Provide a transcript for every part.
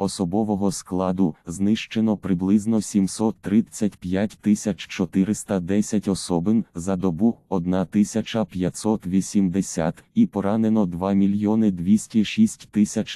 Особового складу знищено приблизно 735 410 особин за добу 1580 і поранено 2 мільйони 206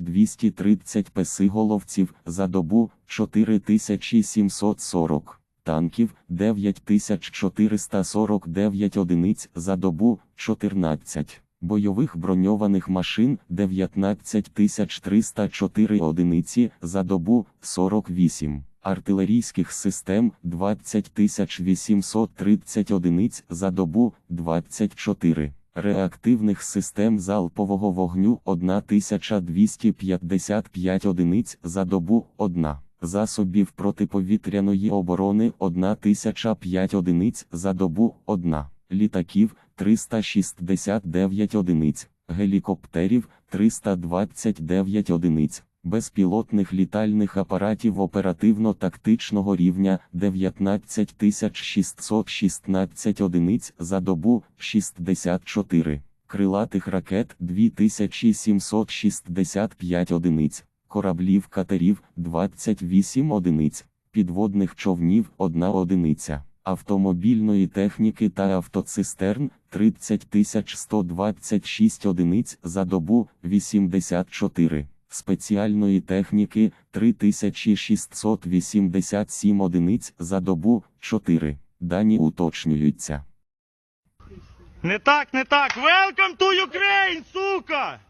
230 песиголовців за добу 4740 танків 9449 одиниць за добу 14 бойових броньованих машин 19304 одиниці за добу 48, артилерійських систем 20830 одиниць за добу 24. Реактивних систем залпового вогню 1255 одиниць за добу 1. Засобів протиповітряної оборони 1005 одиниць за добу 1. Літаків 369 одиниць, гелікоптерів 329 одиниць, безпілотних літальних апаратів оперативно-тактичного рівня 19616 одиниць за добу 64, крилатих ракет 2765 одиниць, кораблів катерів 28 одиниць, підводних човнів 1 одиниця автомобільної техніки та автоцистерн 30 126 одиниць за добу 84, спеціальної техніки 3687 одиниць за добу 4. Дані уточнюються. Не так, не так. Welcome to Ukraine, сука!